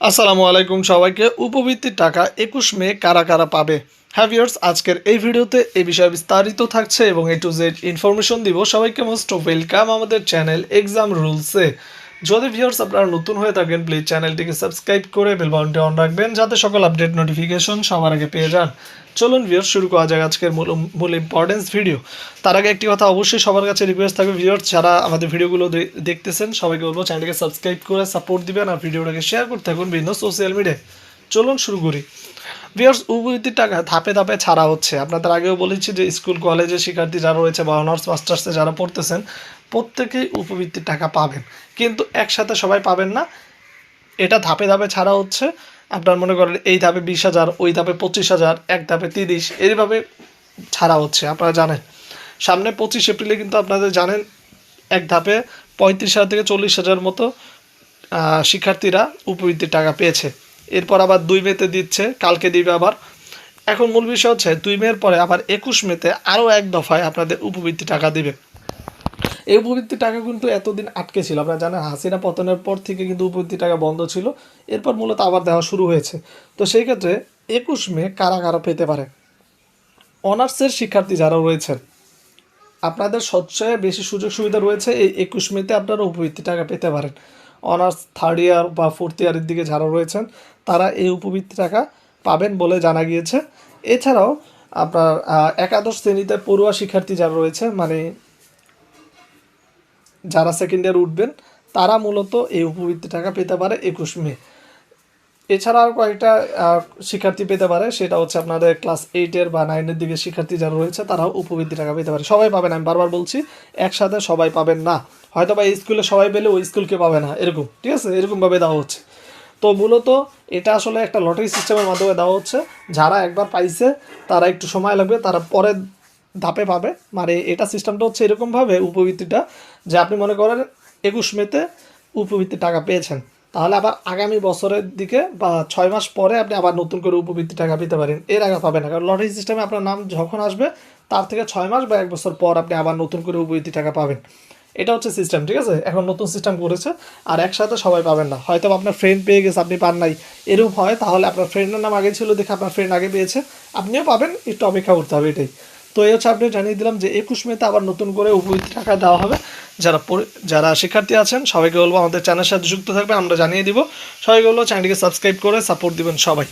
আসসালামু আলাইকুম সবাইকে। উপবৃত্তির টাকা একুশ মে কারা কারা পাবে? হ্যাভিয়ার্স আজকের এই ভিডিওতে এই বিষয়ে বিস্তারিত থাকছে এবং এ টু জেড ইনফরমেশন দিব। সবাইকে মোস্ট ওয়েলকাম আমাদের চ্যানেল এক্সাম রুলসে যদি ভিউয়ার্স আপনারা নতুন হয়ে থাকেন প্লিজ চ্যানেলটিকে সাবস্ক্রাইব করে বেল অন রাখবেন, যাতে সকল আপডেট নোটিফিকেশন সবার আগে পেয়ে যান। চলুন ভিউয়ার্স শুরু করা যাক আজকের মূল মূল ইম্পর্টেন্স ভিডিও তার আগে একটি কথা অবশ্যই সবার কাছে রিকোয়েস্ট থাকবে ভিউয়ার্স যারা আমাদের ভিডিওগুলো দেখতেছেন, সবাইকে বলব চ্যানেলটিকে সাবস্ক্রাইব করে সাপোর্ট দিবেন, আর ভিডিওটাকে শেয়ার করতে থাকুন বিভিন্ন সোশ্যাল মিডিয়ায় চলুন শুরু করি। ভিউয়ার্স উপবৃত্তির টাকা ধাপে ধাপে ছাড়া হচ্ছে। আপনাদের আগেও বলেছি যে স্কুল কলেজে শিক্ষার্থী যারা রয়েছে বা অনার্স, মাস্টার্সে যারা পড়তেছেন, প্রত্যেকেই উপবৃত্তির টাকা পাবেন। কিন্তু একসাথে সবাই পাবেন না। এটা ধাপে ধাপে ছাড়া হচ্ছে। আপনার মনে করেন এই ধাপে বিশ হাজার, ওই ধাপে পঁচিশ হাজার, এক ধাপে তিরিশ, এইভাবে ছাড়া হচ্ছে। আপনারা জানেন। সামনে পঁচিশ এপ্রিলে কিন্তু আপনাদের জানেন, এক ধাপে পঁয়ত্রিশ হাজার থেকে চল্লিশ হাজার মতো শিক্ষার্থীরা উপবৃত্তির টাকা পেয়েছে। এরপর আবার দুই মেতে দিচ্ছে, কালকে দিবে আবার। এখন মূল বিষয় হচ্ছে, দুই মেয়ের পরে আবার একুশ মেতে আরও এক দফায় আপনাদের উপবৃত্তি টাকা দিবে। এই উপবৃত্তির টাকা কিন্তু এতদিন আটকে ছিল, আপনারা জানেন, হাসিনা পতনের পর থেকে কিন্তু উপবৃত্তি টাকা বন্ধ ছিল। এরপর মূলত আবার দেওয়া শুরু হয়েছে। তো সেই ক্ষেত্রে একুশ মে কারা কারা পেতে পারে? অনার্সের শিক্ষার্থী যারা রয়েছেন, আপনাদের সবচেয়ে বেশি সুযোগ সুবিধা রয়েছে এই একুশ মেতে আপনারা উপবৃত্তি টাকা পেতে পারেন। অনার্স থার্ড ইয়ার বা ফোর্থ ইয়ারের দিকে যারা রয়েছেন, তারা এই উপবৃত্তি টাকা পাবেন বলে জানা গিয়েছে। এছাড়াও আপনার একাদশ শ্রেণীতে পড়ুয়া শিক্ষার্থী যারা রয়েছে মানে যারা সেকেন্ড ইয়ার উঠবেন, তারা মূলত এই উপবৃত্তি টাকা পেতে পারে একুশ মে। এছাড়া আর কয়েকটা শিক্ষার্থী পেতে পারে। সেটা হচ্ছে আপনাদের ক্লাস এইটের বা নাইনের দিকে শিক্ষার্থী যারা রয়েছে, তারাও উপবৃত্তি টাকা পেতে পারে। সবাই পাবেন, আমি বারবার বলছি, একসাথে সবাই পাবেন না। হয়তো বা স্কুলে সবাই পেলে ওই স্কুলকে পাবে না, এরকম। ঠিক আছে? এরকমভাবে দেওয়া হচ্ছে। তো মূলত এটা আসলে একটা লটারি সিস্টেমের মাধ্যমে দেওয়া হচ্ছে। যারা একবার পাইছে, তারা একটু সময় লাগবে, তারা পরে ধাপে পাবে। মানে এটা সিস্টেমটা হচ্ছে এরকমভাবে উপবৃত্তিটা, যে আপনি মনে করেন, একুশ মেতে উপবৃত্তির টাকা পেয়েছেন। তাহলে আবার আগামী বছরের দিকে বা ছয় মাস পরে আপনি আবার নতুন করে উপবৃত্তি টাকা পেতে পারেন। এর আগে পাবেন না, কারণ লটারি সিস্টেমে আপনার নাম যখন আসবে, তার থেকে ছয় মাস বা এক বছর পর আপনি আবার নতুন করে উপবৃত্তি টাকা পাবেন। এটা হচ্ছে সিস্টেম ঠিক আছে? এখন নতুন সিস্টেম করেছে, আর একসাথে সবাই পাবেন না। হয়তো আপনার ফ্রেন্ড পেয়ে গেছে, আপনি পান নাই। এরকম হয়, তাহলে আপনার ফ্রেন্ডের নাম আগে ছিল দেখে আপনার ফ্রেন্ড আগে পেয়েছে। আপনিও পাবেন, একটু অপেক্ষা করতে হবে এটাই। তো এই হচ্ছে আপডেট জানিয়ে দিলাম যে একুশ মেতে আবার নতুন করে উপবৃত্তি টাকা দেওয়া হবে। যারা যারা শিক্ষার্থী আছেন, সবাইকে বলব আমাদের চ্যানেলের সাথে যুক্ত থাকবে আমরা জানিয়ে দিব। সবাইকে বলব চ্যানেলটিকে সাবস্ক্রাইব করে সাপোর্ট দিবেন সবাই।